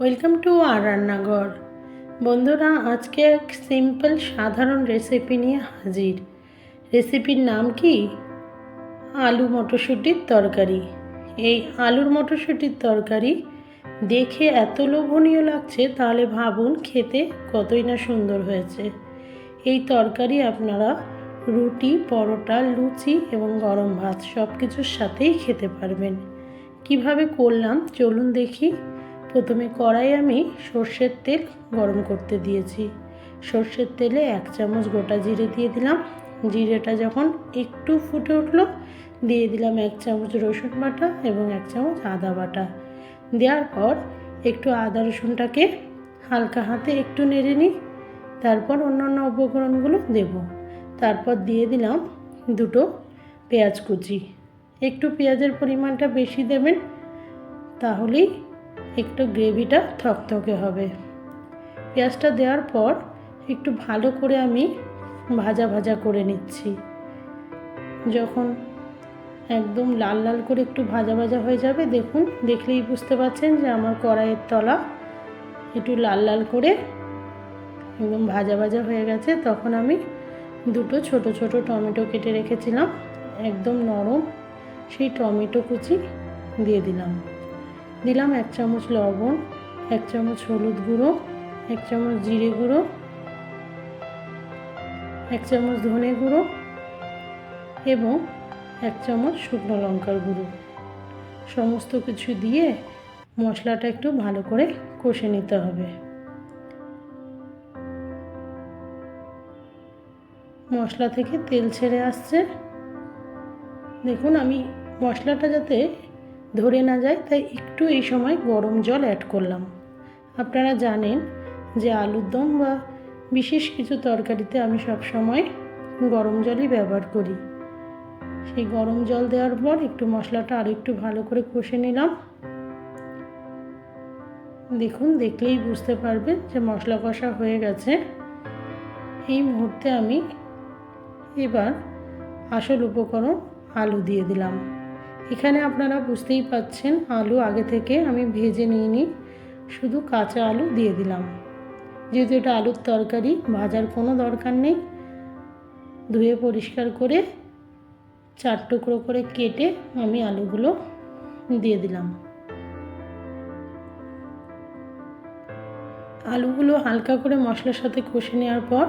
Welcome to আর রান্নাঘর। বন্ধুরা, আজকে এক সিম্পল সাধারণ রেসিপি নিয়ে হাজির। রেসিপির নাম কি? আলু মটরশুঁটির তরকারি। এই আলুর মটরশুঁটির তরকারি দেখে এত লোভনীয় লাগছে, তাহলে ভাবুন খেতে কতই না সুন্দর হয়েছে। এই তরকারি আপনারা রুটি, পরোটা, লুচি এবং গরম ভাত সব কিছুর সাথেই খেতে পারবেন। কীভাবে করলাম? চলুন দেখি। প্রথমে কড়াই আমি সর্ষের তেল গরম করতে দিয়েছি। সর্ষের তেলে এক চামচ গোটা জিরে দিয়ে দিলাম। জিরেটা যখন একটু ফুটে উঠল, দিয়ে দিলাম এক চামচ রসুন বাটা এবং এক চামচ আদা বাটা। দেওয়ার পর একটু আদা রসুনটাকে হালকা হাতে একটু নেড়ে নিই, তারপর অন্যান্য উপকরণগুলো দেব। তারপর দিয়ে দিলাম দুটো পেঁয়াজ কুচি। একটু পেঁয়াজের পরিমাণটা বেশি দেবেন, তাহলেই একটু গ্রেভিটা থকথকে হবে। পেঁয়াজটা দেওয়ার পর একটু ভালো করে আমি ভাজা ভাজা করে নিচ্ছি। যখন একদম লাল লাল করে একটু ভাজা ভাজা হয়ে যাবে, দেখুন, দেখলেই বুঝতে পারছেন যে আমার কড়াইয়ের তলা একটু লাল লাল করে একদম ভাজা ভাজা হয়ে গেছে। তখন আমি দুটো ছোট ছোট টমেটো কেটে রেখেছিলাম, একদম নরম সেই টমেটো কুচি দিয়ে দিলাম। দিলাম এক চামচ লবণ, এক চামচ হলুদ গুঁড়ো, এক চামচ জিরে গুঁড়ো, এক চামচ ধনে গুঁড়ো এবং এক চামচ শুকনো লঙ্কার গুঁড়ো। সমস্ত কিছু দিয়ে মশলাটা একটু ভালো করে কষে নিতে হবে। মশলা থেকে তেল ছেড়ে আসছে। দেখুন, আমি মশলাটা যাতে ধরে না যায়, তাই একটু এই সময় গরম জল অ্যাড করলাম। আপনারা জানেন যে আলুর দম বা বিশেষ কিছু তরকারিতে আমি সব সময় গরম জলই ব্যবহার করি। সেই গরম জল দেওয়ার পর একটু মশলাটা আরও একটু ভালো করে কষে নিলাম। দেখুন, দেখলেই বুঝতে পারবেন যে মশলা কষা হয়ে গেছে। এই মুহূর্তে আমি এবার আসল উপকরণ আলু দিয়ে দিলাম। এখানে আপনারা বুঝতেই পাচ্ছেন আলু আগে থেকে আমি ভেজে নিয়ে নিই শুধু কাঁচা আলু দিয়ে দিলাম। যেহেতু এটা আলুর তরকারি, ভাজার কোনো দরকার নেই। ধুয়ে পরিষ্কার করে চার টুকরো করে কেটে আমি আলুগুলো দিয়ে দিলাম। আলুগুলো হালকা করে মশলার সাথে কষে নেওয়ার পর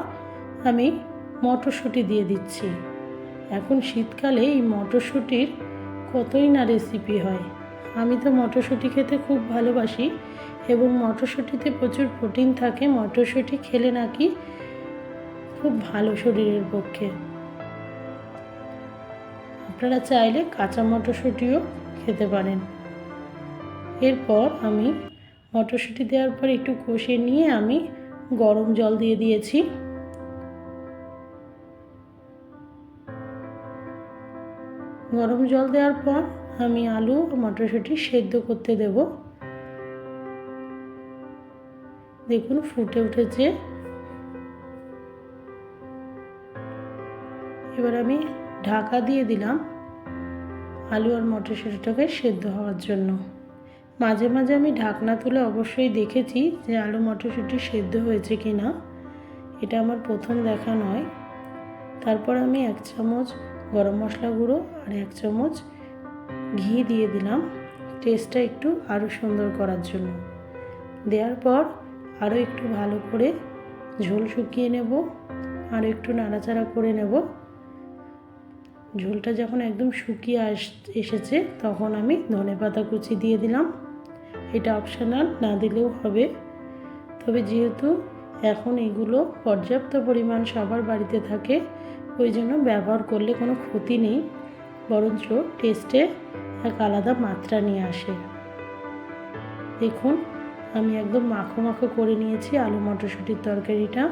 আমি মটরশুঁটি দিয়ে দিচ্ছি। এখন শীতকালে এই মটরশুঁটির কতই না রেসিপি হয়। আমি তো মটরশুঁটি খেতে খুব ভালোবাসি এবং মটরশুঁটিতে প্রচুর প্রোটিন থাকে, মটরশুঁটি খেলে নাকি খুব ভালো শরীরের পক্ষে। আপনারা চাইলে কাঁচা মটরশুঁটিও খেতে পারেন। এরপর আমি মটরশুঁটি দেওয়ার পর একটু কষে নিয়ে আমি গরম জল দিয়ে দিয়েছি। গরম জল দেওয়ার পর আমি আলু মটরশুঁটি সেদ্ধ করতে দেব। দেখুন ফুটে উঠেছে। এবার আমি ঢাকা দিয়ে দিলাম আলু আর মটরশুঁটিটাকে সেদ্ধ হওয়ার জন্য। মাঝে মাঝে আমি ঢাকনা তুলে অবশ্যই দেখেছি যে আলু মটরশুঁটি সেদ্ধ হয়েছে কি না এটা আমার প্রথম দেখা নয়। তারপর আমি এক চামচ গরম মশলা গুঁড়ো আর এক চামচ ঘি দিয়ে দিলাম। টেস্টটা একটু আরও সুন্দর করার জন্য। দেওয়ার পর আরও একটু ভালো করে ঝোল শুকিয়ে নেব আরও একটু নাড়াচাড়া করে নেব। ঝোলটা যখন একদম শুকিয়ে আস, এসেছে তখন আমি ধনে পাতা কুচি দিয়ে দিলাম। এটা অপশনাল না দিলেও হবে। তবে যেহেতু এখন এগুলো পর্যাপ্ত পরিমাণ সবার বাড়িতে থাকে ওই জন্য ব্যবহার করলে কোনো ক্ষতি নেই, বরঞ্চ টেস্টে এক আলাদা মাত্রা নিয়ে আসে। দেখুন, আমি একদম মাখো মাখো করে নিয়েছি আলু মটরশুঁটির তরকারিটা।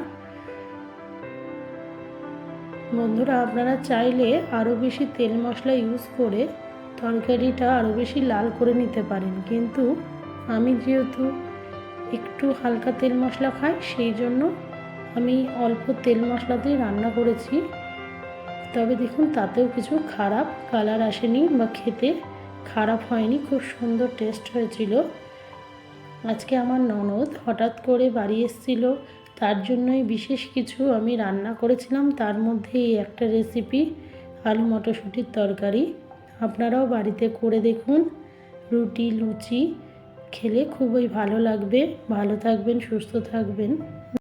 বন্ধুরা, আপনারা চাইলে আরও বেশি তেল মশলা ইউজ করে তরকারিটা আরও বেশি লাল করে নিতে পারেন। কিন্তু আমি যেহেতু একটু হালকা তেল মশলা খাই, সেই জন্য আমি অল্প তেল মশলাতেই রান্না করেছি। তবে দেখুন, তাতেও কিছু খারাপ কালার আসেনি বা খেতে খারাপ হয়নি, খুব সুন্দর টেস্ট হয়েছিল। আজকে আমার ননদ হঠাৎ করে বাড়ি এসেছিল, তার জন্যই বিশেষ কিছু আমি রান্না করেছিলাম। তার মধ্যে এই একটা রেসিপি আলু মটরশুঁটির তরকারি। আপনারাও বাড়িতে করে দেখুন, রুটি, লুচি খেলে খুবই ভালো লাগবে। ভালো থাকবেন, সুস্থ থাকবেন।